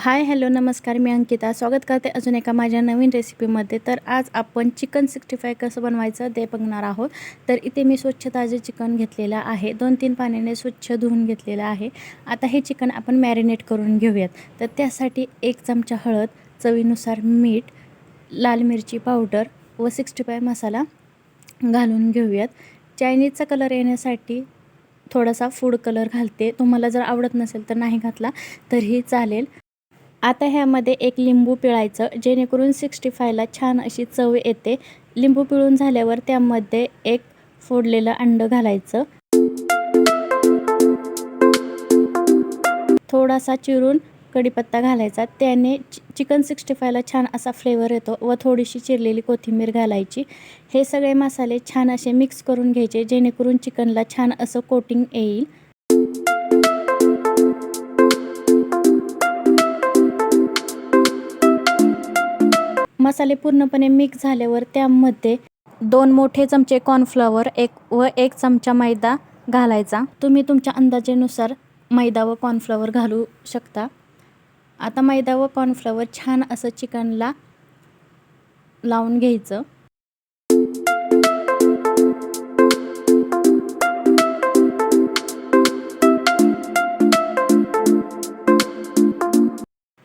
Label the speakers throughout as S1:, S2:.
S1: Hi hello नमस्कार मी अंकिता. स्वागत करते अजून एका माझ्या नवीन रेसिपीमध्ये. तर आज आपण चिकन सिक्स्टी फाय कसं बनवायचं ते बघणार आहोत. तर इथे मी स्वच्छ ताजे चिकन घेतलेलं आहे. दोन तीन पाण्याने स्वच्छ धुवून घेतलेलं आहे. आता हे चिकन आपण मॅरिनेट करून घेऊयात. तर त्यासाठी एक चमचा हळद चवीनुसार मीठ लाल मिरची पावडर व सिक्स्टी फाय मसाला घालून घेऊयात. चायनीजचा कलर येण्यासाठी थोडासा फूड कलर घालते. तुम्हाला जर आवडत नसेल तर नाही घातला तरीही चालेल. आता ह्यामध्ये एक लिंबू पिळायचं जेणेकरून सिक्स्टी फायला छान अशी चव येते. लिंबू पिळून झाल्यावर त्यामध्ये एक फोडलेलं अंड घालायचं. थोडासा चिरून कढीपत्ता घालायचा. त्याने चिकन सिक्स्टी फायला छान असा फ्लेवर येतो व थोडीशी चिरलेली कोथिंबीर घालायची. हे सगळे मसाले छान असे मिक्स करून घ्यायचे जेणेकरून चिकनला छान असं कोटिंग येईल. मसाले पूर्णपणे मिक्स झाल्यावर त्यामध्ये दोन मोठे चमचे कॉर्नफ्लॉवर एक व एक चमचा मैदा घालायचा. तुम्ही तुमच्या अंदाजेनुसार मैदा व कॉर्नफ्लॉवर घालू शकता. आता मैदा व कॉर्नफ्लॉवर छान असं चिकनला लावून घ्यायचं.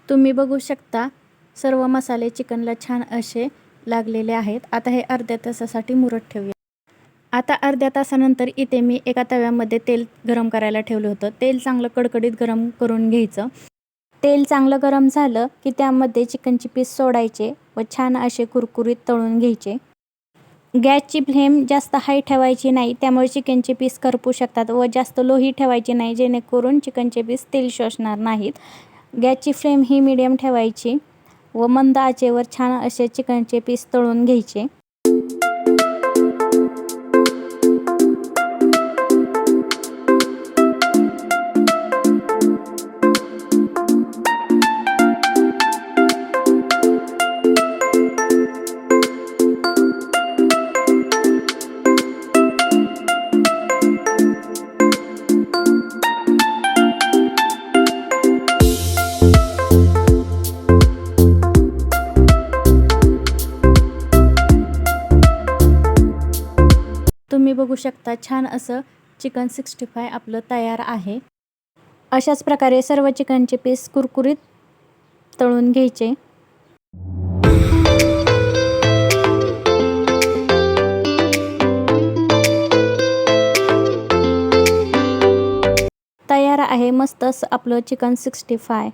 S1: तुम्ही बघू शकता सर्व मसाले चिकनला छान असे लागलेले आहेत. आता हे अर्ध्या तासासाठी मुरत ठेवूया. आता अर्ध्या तासानंतर इथे मी एका तव्यामध्ये तेल गरम करायला ठेवलं होतं. तेल चांगलं कडकडीत गरम करून घ्यायचं. तेल चांगलं गरम झालं की त्यामध्ये चिकनची पीस सोडायचे व छान असे कुरकुरीत तळून घ्यायचे. गॅसची फ्लेम जास्त हाय ठेवायची नाही त्यामुळे चिकनचे पीस करपू शकतात व जास्त लोही ठेवायची नाही जेणेकरून चिकनचे पीस तेल शोषणार नाहीत. गॅसची फ्लेम ही मिडियम ठेवायची. व मंद आचेवर छान असे चिकनचे पीस तळून घ्यायचे. बघू शकता छान असं चिकन सिक्स्टी फाय आपलं तयार आहे. अशाच प्रकारे सर्व चिकनचे पीस कुरकुरीत तळून घ्यायचे. तयार आहे मस्त आपलं चिकन सिक्स्टी फाय.